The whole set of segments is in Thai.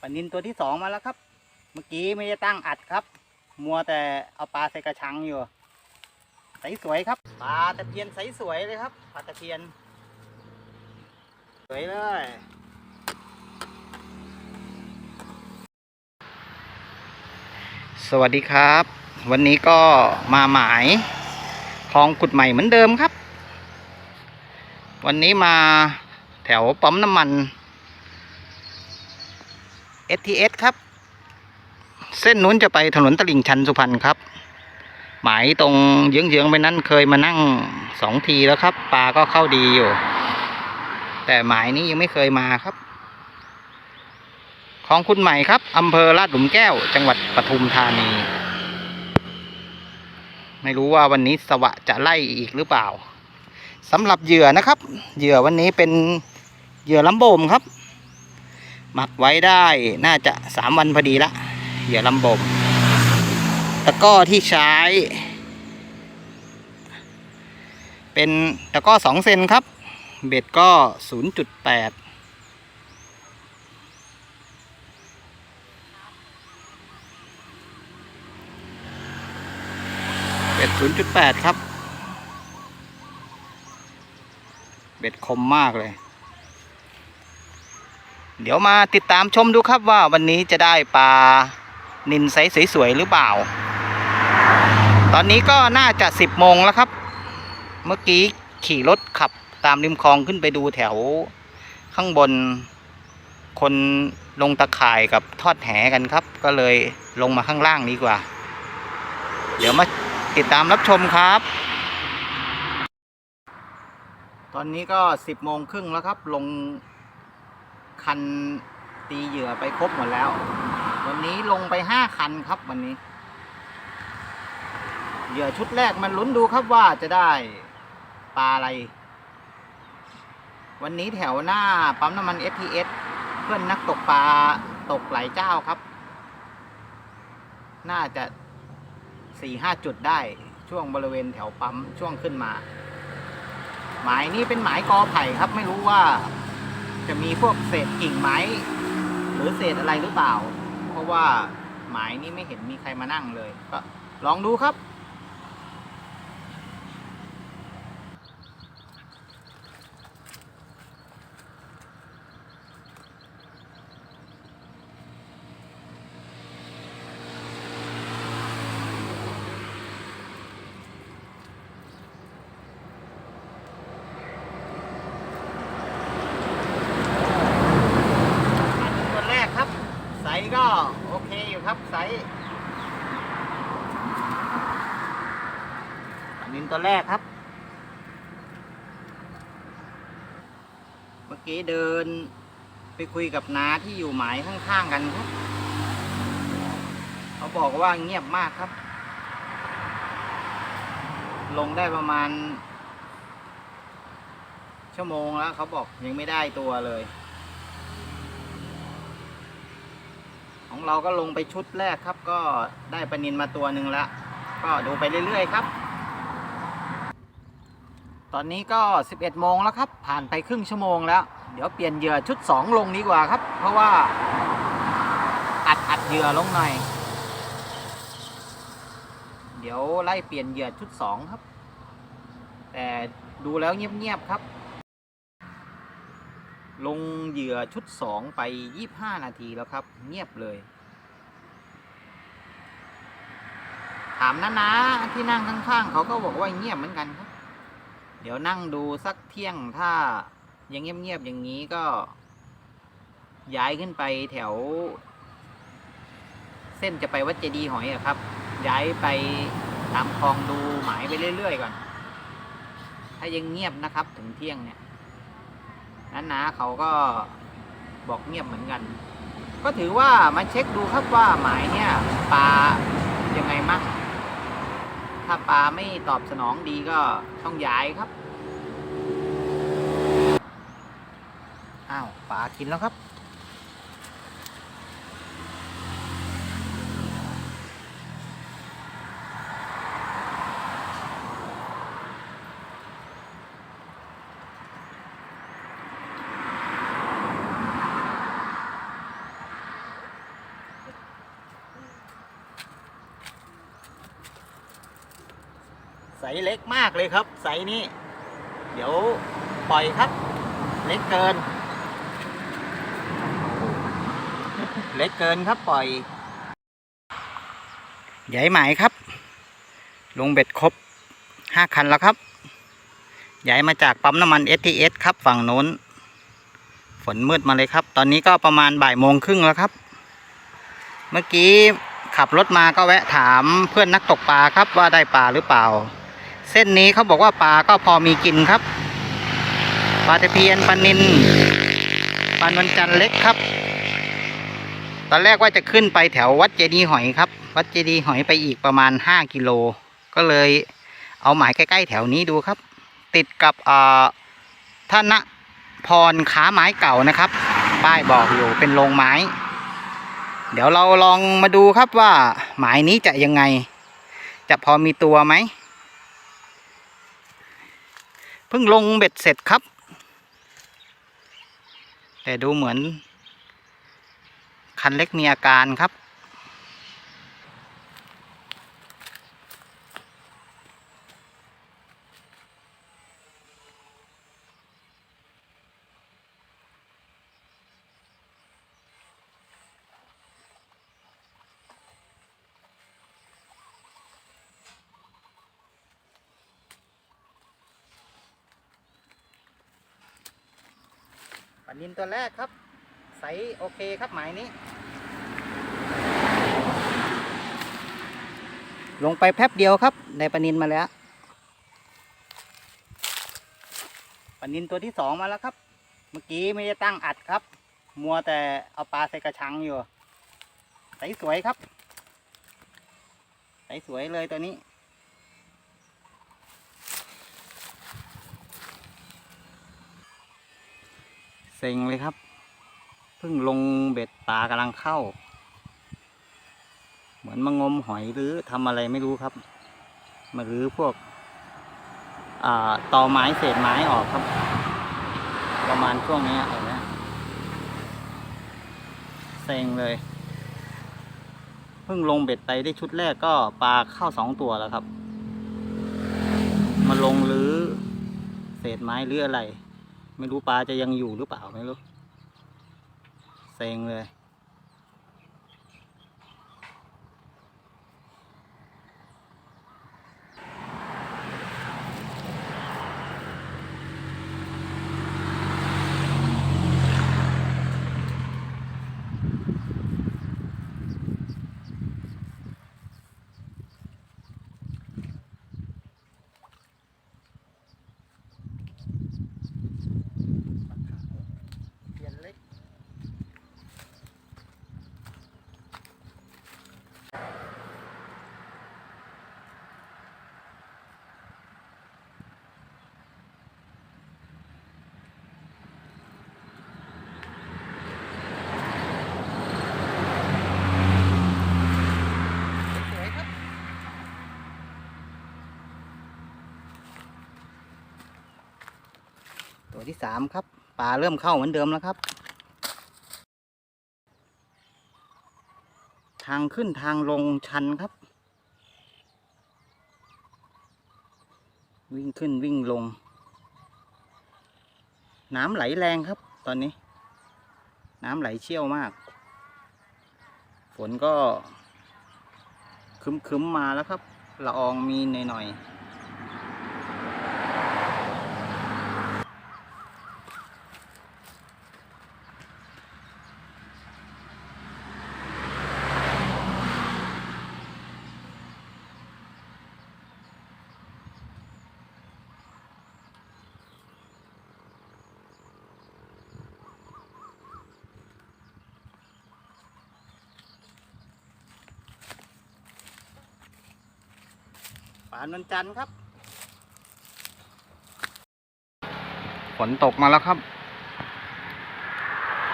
ปลานินตัวที่สองมาแล้วครับ เมื่อกี้ไม่ได้ตั้งอัดครับ มัวแต่เอาปลาใส่กระชังอยู่ ใสสวยครับ ปลาตะเพียนใสสวยเลยครับ ปลาตะเพียน สวยเลย สวัสดีครับ วันนี้ก็มาหมายคลองขุดใหม่เหมือนเดิมครับ วันนี้มาแถวปั๊มน้ำมัน STS ครับ เส้นนู้นจะไปถนนตลิ่งชันสุพรรณครับ หมายตรงเยื้องๆไปนั้นเคยมานั่งสองทีแล้วครับ ปลาก็เข้าดีอยู่ แต่หมายนี้ยังไม่เคยมาครับ ของคุณใหม่ครับอำเภอลาดหลุมแก้ว จังหวัดปทุมธานี ไม่รู้ว่าวันนี้สวะจะไล่อีกหรือเปล่าสำหรับเหยื่อนะครับ เหยื่อวันนี้เป็นเหยื่อลำโบมครับ หมักไว้ได้น่าจะสามวันพอดีละเหยื่อลำโบมตะก้อที่ใช้ เป็นตะก้อสองเซนครับ เบ็ดก็ศูนย์จุดแปดเบ็ด0.8ครับ เบ็ดคมมากเลย เดี๋ยวมาติดตามชมดูครับว่าวันนี้จะได้ปลานินไซส์สวยๆหรือเปล่า ตอนนี้ก็น่าจะ10โมงแล้วครับ เมื่อกี้ขี่รถขับตามริมคลองขึ้นไปดูแถว ข้างบนคนลงตะข่ายกับทอดแหกันครับ ก็เลยลงมาข้างล่างดีกว่า เดี๋ยวมาติดตามรับชมครับ ตอนนี้ก็สิบโมงครึ่งแล้วครับลง คันตีเหยื่อไปครบหมดแล้ว วันนี้ลงไปห้าคันครับวันนี้ เหยื่อชุดแรกมันลุ้นดูครับว่าจะได้ปลาอะไร วันนี้แถวหน้าปั๊มน้ำมัน FPS เพื่อนนักตกปลาตกหลายเจ้าครับ น่าจะสี่ห้าจุดได้ช่วงบริเวณแถวปั๊มช่วงขึ้นมา หมายนี้เป็นหมายกอไผ่ครับไม่รู้ว่า จะมีพวกเศษกิ่งไม้ หรือเศษอะไรหรือเปล่า เพราะว่าหมายนี้ไม่เห็นมีใครมานั่งเลย ก็ลองดูครับ อันนี้ตัวแรกครับ ไซส์ก็โอเคอยู่ครับ ไซส์ อันนี้ตัวแรกครับ เมื่อกี้เดินไปคุยกับน้าที่อยู่หมายข้างๆกันครับ เขาบอกว่าเงียบมากครับ ลงได้ประมาณ ชั่วโมงแล้วเขาบอกยังไม่ได้ตัวเลย ของเราก็ลงไปชุดแรกครับ ก็ได้ปลานินมาตัวหนึ่งแล้วก็ดูไปเรื่อยๆครับ ตอนนี้ก็ 11 โมงแล้วครับ ผ่านไปครึ่งชั่วโมงแล้ว เดี๋ยวเปลี่ยนเหยื่อชุด 2 ลงดีกว่าครับ เพราะว่า อัดอัดเหยื่อลงหน่อย เดี๋ยวไล่เปลี่ยนเหยื่อชุด 2 ครับ แต่ดูแล้วเงียบๆครับ ลงเหยื่อชุด 2 ไป 25 นาทีแล้วครับ เงียบเลย ถามน้านาที่นั่งข้างๆเขาก็บอกว่าเงียบเหมือนกันครับ เดี๋ยวนั่งดูสักเที่ยงถ้ายังเงียบๆอย่างนี้ก็ ย้ายขึ้นไปแถว เส้นจะไปวัดเจดีย์หอยอะครับ ย้ายไปตามคลองดูหมายไปเรื่อยๆก่อน ถ้ายังเงียบนะครับ ถึงเที่ยงเนี่ยนั้นนะเขาก็บอกเงียบเหมือนกัน ก็ถือว่ามาเช็คดูครับว่าหมายเนี่ยปลายังไงมั่ง ถ้าปลาไม่ตอบสนองดีก็ต้องย้ายครับ อ้าว ปลากินแล้วครับากเลยครับไซนี้ เดี๋ยวปล่อยครับ เล็กเกิน เล็กเกินครับปล่อย ใหญ่ไหมครับ ลงเบ็ดครบห้าคันแล้วครับย้ายมาจากปั๊มน้ำมัน STS ครับฝั่งโน้น ฝนมืดมาเลยครับ ตอนนี้ก็ประมาณบ่ายโมงครึ่งแล้วครับ เมื่อกี้ขับรถมาก็แวะถามเพื่อนนักตกปลาครับว่าได้ปลาหรือเปล่า เส้นนี้เขาบอกว่าปลาก็พอมีกินครับ ปลาตะเพียนปลานินปลานวลจันเล็กครับ ตอนแรกว่าจะขึ้นไปแถววัดเจดีหอยครับ วัดเจดีหอยไปอีกประมาณ 5 กิโล ก็เลยเอาหมายใกล้ๆแถวนี้ดูครับ ติดกับเอ่อธนพรค้าไม้เก่านะครับ ป้ายบอกอยู่เป็นโรงไม้ เดี๋ยวเราลองมาดูครับว่าหมายนี้จะยังไง จะพอมีตัวไหม เพิ่งลงเบ็ดเสร็จครับ แต่ดูเหมือน คันเล็กมีอาการครับ ปลานินตัวแรกครับ ใสโอเคครับหมายนี้ ลงไปแป๊บเดียวครับได้ปลานินมาแล้วปลานินตัวที่สองมาแล้วครับ เมื่อกี้ไม่ได้ตั้งอัดครับ มัวแต่เอาปลาใส่กระชังอยู่ ใสสวยครับ ใสสวยเลยตัวนี้ เซ็งเลยครับ เพิ่งลงเบ็ดปลากำลังเข้า เหมือนมางมหอยหรือทำอะไรไม่รู้ครับ มารื้อพวกอ่อไม้เศษไม้ออกครับ ประมาณช่วงนี้เห็นไหมเซ็งเลย เพิ่งลงเบ็ดไปได้ชุดแรกก็ปลาเข้าสองตัวแล้วครับ มาลงหรือเศษไม้หรืออะไร ไม่รู้ปลาจะยังอยู่หรือเปล่าไม่รู้เซ็งเลย ที่สามครับปลาเริ่มเข้าเหมือนเดิมแล้วครับ ทางขึ้นทางลงชันครับ วิ่งขึ้นวิ่งลง น้ำไหลแรงครับ ตอนนี้ น้ำไหลเชี่ยวมาก ฝนก็คึมๆมมาแล้วครับละอองมีหน่อยๆานวันจันทร์ครับ ฝนตกมาแล้วครับ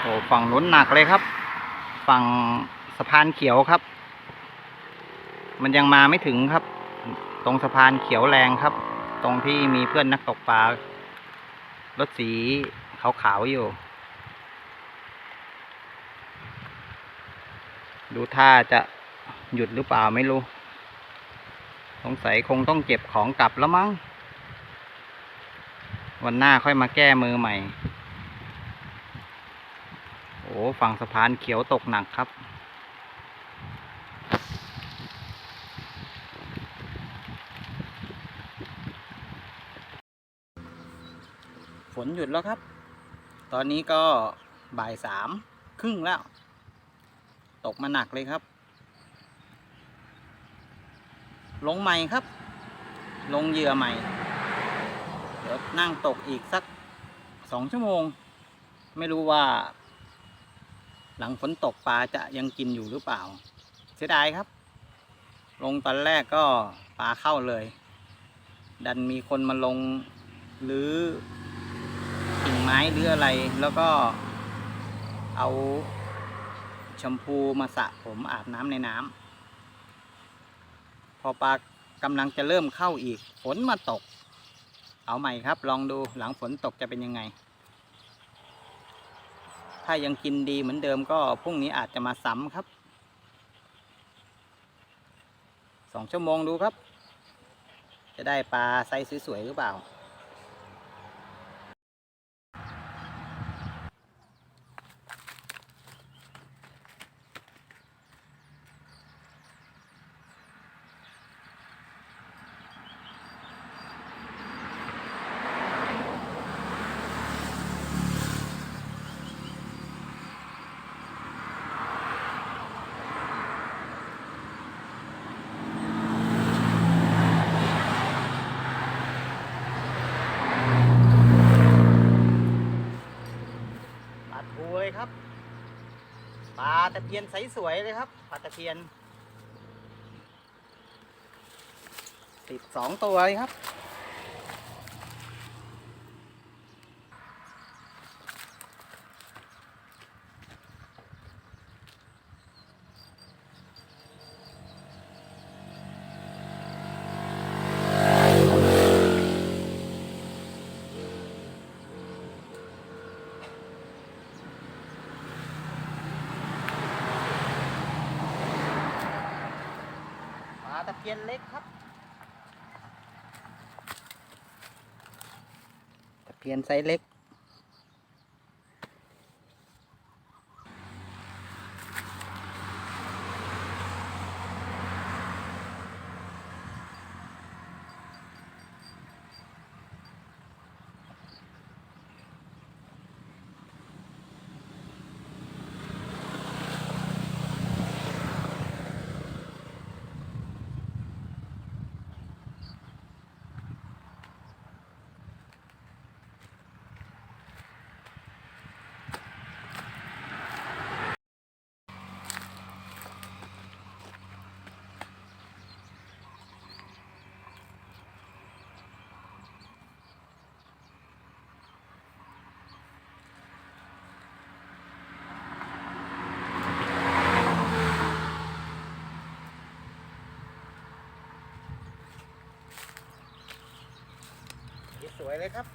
โอ้ฝั่งนู้นหนักเลยครับ ฝั่งสะพานเขียวครับ มันยังมาไม่ถึงครับ ตรงสะพานเขียวแรงครับ ตรงที่มีเพื่อนนักตกปลารถสีขาวๆอยู่ ดูท่าจะหยุดหรือเปล่าไม่รู้ งสัยคงต้องเก็บของกลับแล้วมั้ง วันหน้าค่อยมาแก้มือใหม่ โอ้ฝั่งสะพานเขียวตกหนักครับ ฝนหยุดแล้วครับ ตอนนี้ก็บ่ายสามครึ่งแล้ว ตกมาหนักเลยครับ ลงใหม่ครับ ลงเหยื่อใหม่ เดี๋ยวนั่งตกอีกสักสองชั่วโมง ไม่รู้ว่า หลังฝนตกปลาจะยังกินอยู่หรือเปล่า เสียดายครับ ลงตอนแรกก็ปลาเข้าเลย ดันมีคนมาลงหรือกิ่งไม้หรืออะไร แล้วก็เอาแชมพูมาสระผมอาบน้ำในน้ำ อปลากำลังจะเริ่มเข้าอีก ฝนมาตก เอาใหม่ครับ ลองดูหลังฝนตกจะเป็นยังไง ถ้ายังกินดีเหมือนเดิมก็พรุ่งนี้อาจจะมาซ้ำครับสองชั่วโมงดูครับ จะได้ปลาไซส์สวยๆหรือเปล่า ปลาทูเลยครับ ปลาตะ เพียนใสสวยเลยครับปลาตะเพียนติดสองตัวเลยครับ เียนเล็กครับตะเพียนไซส์เล็ก ส วยเลยครับ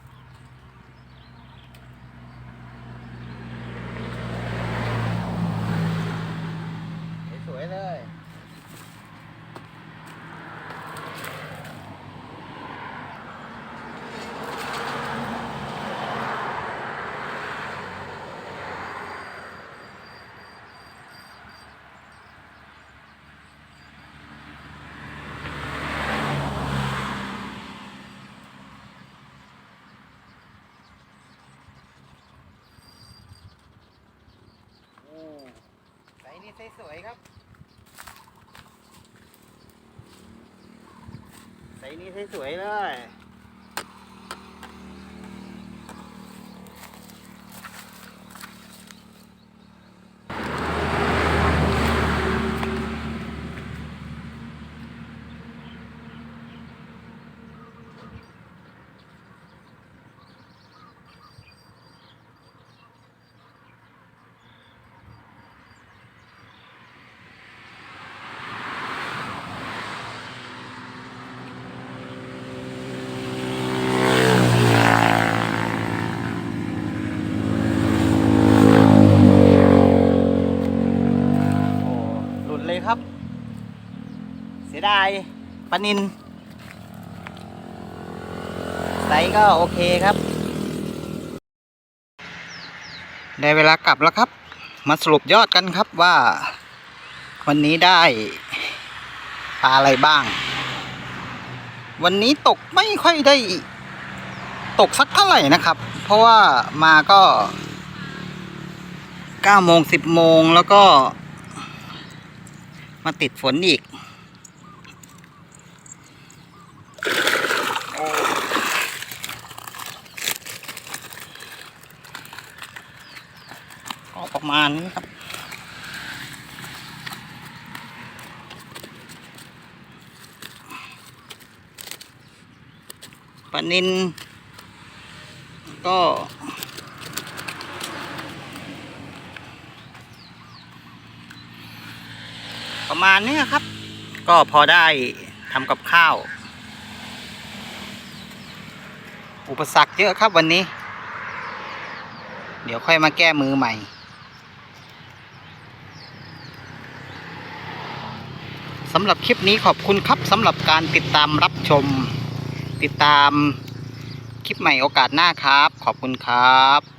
สวยๆเลย โอ้ไซส์ นี่สวยๆครับใส่นี้สวยๆเลยครับ เสียดายปลานินไซส์ก็โอเคครับ ได้เวลากลับแล้วครับ มาสรุปยอดกันครับว่า วันนี้ได้ปลาอะไรบ้าง วันนี้ตกไม่ค่อยได้ตกสักเท่าไหร่นะครับ เพราะว่ามาก็เก้าโมงสิบโมงแล้วก็มาติดฝนอีกประมาณนี้ครับ ปลา นินก็ ประมาณนี้ครับ ก็พอได้ทำกับข้าว อุปสรรคเยอะครับวันนี้ เดี๋ยวค่อยมาแก้มือใหม่สำหรับคลิปนี้ขอบคุณครับสำหรับการติดตามรับชม ติดตามคลิปใหม่โอกาสหน้าครับ ขอบคุณครับ